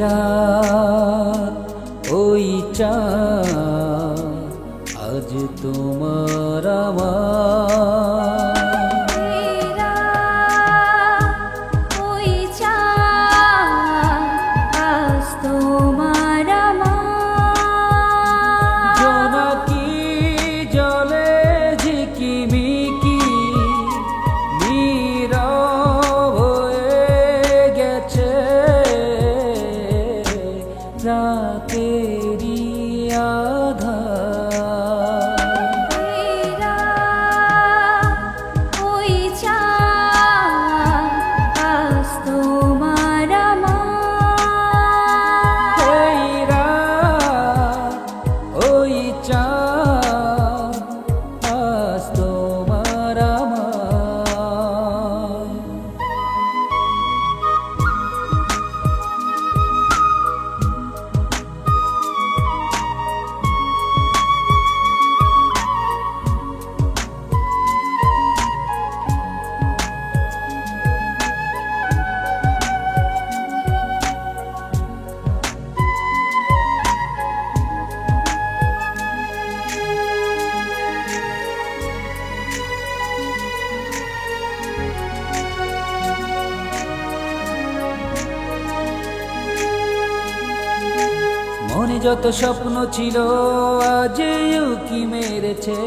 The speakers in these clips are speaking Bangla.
রাত ওই চা আজ তোমার মনে যত স্বপ্ন ছিল আজ কি মেরেছে।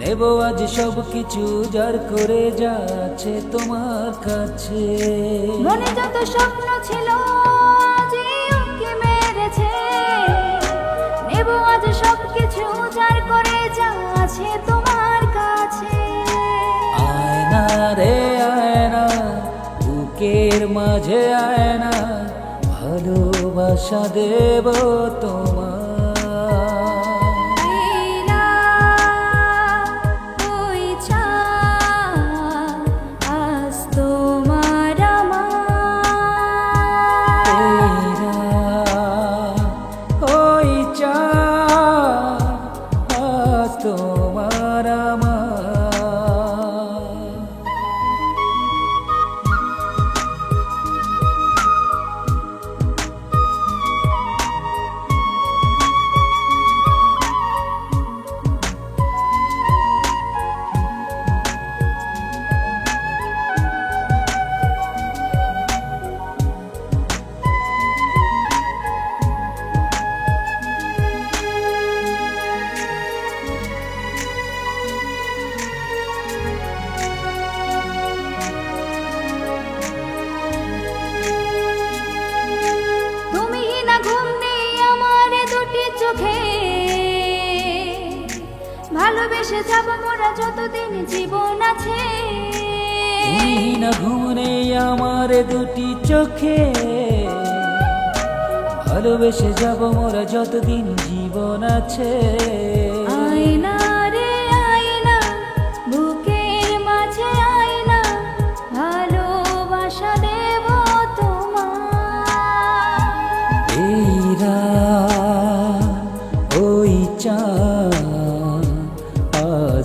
নেব আজ সব কিছু যার করে যাচ্ছে তোমার কাছে। মনে যত স্বপ্ন ছিল আজই উঁকি মেরেছে। নেব আজ সব কিছু যার করে যা তোমার কাছে। আয়না রে আয়না বুকের মাঝে আয়না ভালোবাসা দেব তোমার ভালোবেসে যাব মোরা যতদিন জীবন আছে। ঘুমরে না আমার দুটি চোখে। ভালোবেসে যাব মোরা যতদিন জীবন আছে। আয়না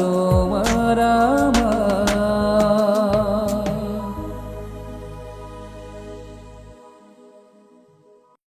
todo.